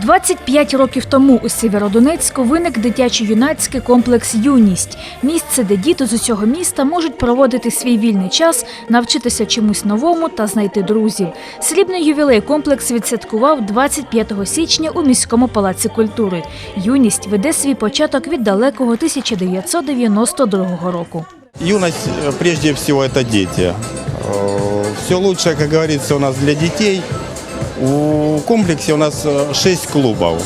25 років тому у Сєвєродонецьку виник дитячо-юнацький комплекс Юність місце, де діти з усього міста можуть проводити свій вільний час, навчитися чомусь новому та знайти друзів. Срібний ювілей комплекс відсвяткував 25 січня у міському палаці культури. Юність веде свій початок від далекого 1992 року. Юность, э, прежде всего, это дети. Все лучшее, как говорится, у нас для детей. У комплексе у нас 6 клубов.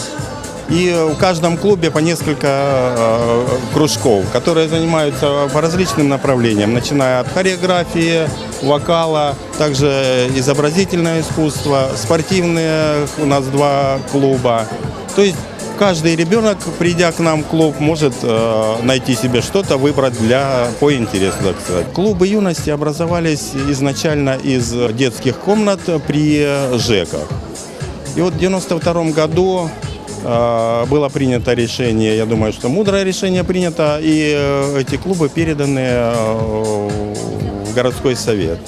И в каждом клубе по несколько э, кружков, которые занимаются по различным направлениям, начиная от хореографии, вокала, также изобразительное искусство, спортивные у нас два клуба. То есть каждый ребенок, придя к нам в клуб, может э, найти себе что-то, выбрать для, по интересу, так сказать. Клубы юности образовались изначально из детских комнат при ЖЭКах. И вот в 92 году э, было принято решение, я думаю, что мудрое решение принято, и э, эти клубы переданы э, в городской совет.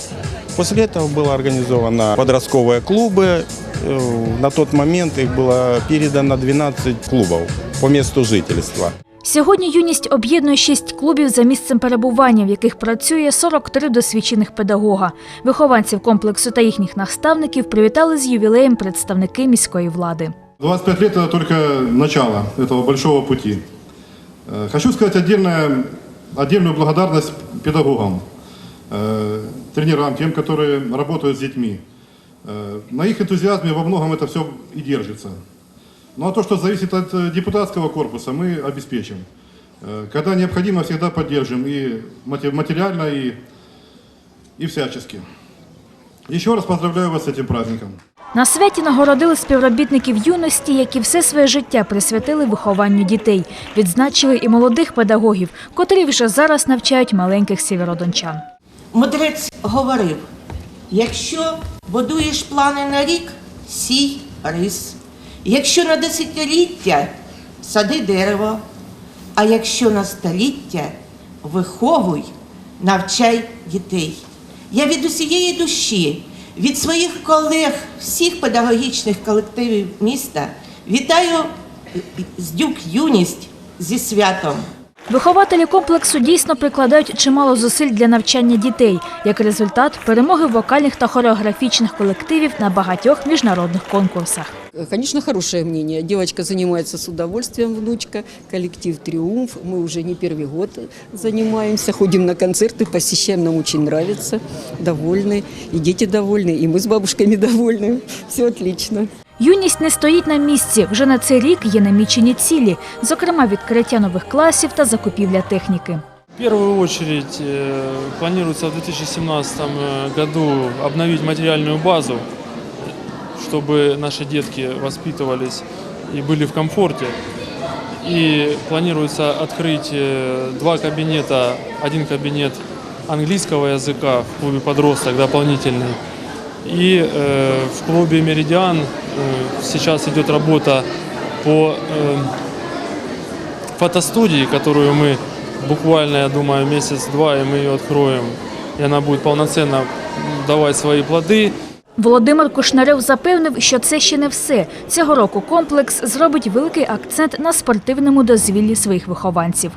После этого было организовано подростковые клубы. Э, На тот момент их было передано 12 клубов по месту жительства. Сьогодні юність об'єднує шість клубів за місцем перебування, в яких працює 43 досвідчених педагога. Вихованців комплексу та їхніх наставників привітали з ювілеєм представники міської влади. 25 лет это только начало этого большого пути. Э, Хочу сказать отдельное, отдельную благодарность педагогам, э, тренерам, тем, которые работают с детьми. Э, На их энтузиазме во многом это все и держится. Ну а то, что зависит от э, депутатского корпуса, мы обеспечим. Э, Когда необходимо, всегда поддержим и мате- материально, и, и всячески. Еще раз поздравляю вас с этим праздником. На святі нагородили співробітників юності, які все своє життя присвятили вихованню дітей. Відзначили і молодих педагогів, котрі вже зараз навчають маленьких сєвєродончан. Мудрець говорив: якщо будуєш плани на рік, сій рис. Якщо на десятиліття сади дерево, а якщо на століття виховуй, навчай дітей. Я від усієї душі, від своїх колег, всіх педагогічних колективів міста вітаю з дюк юність зі святом. Вихователі комплексу дійсно прикладають чимало зусиль для навчання дітей. Як результат, перемоги вокальних та хореографічних колективів на багатьох міжнародних конкурсах. Конечно, хорошее мнение. Девочка занимается с удовольствием, внучка. Коллектив «Триумф». Мы уже не первый год занимаемся, ходим на концерты, посещаем, нам очень нравится. Довольны. И дети довольны, и мы с бабушками довольны. Все отлично. Юність не стоїть на місці. Вже на цей рік є намічені цілі, зокрема відкриття нових класів та закупівля техніки. В первую очередь э, планируется в 2017 году обновить материальную базу, чтобы наши детки воспитывались и были в комфорте. И планируется открыть э, два кабинета, один кабинет английского языка в клубе «Подросток» дополнительный. И э, в клубе «Меридиан» э, сейчас идет работа по э, фотостудии, которую мы буквально, я думаю, месяц-два, и мы ее откроем. И она будет полноценно давать свои плоды. Володимир Кушнарьов запевнив, що це ще не все. Цього року комплекс зробить великий акцент на спортивному дозвіллі своїх вихованців.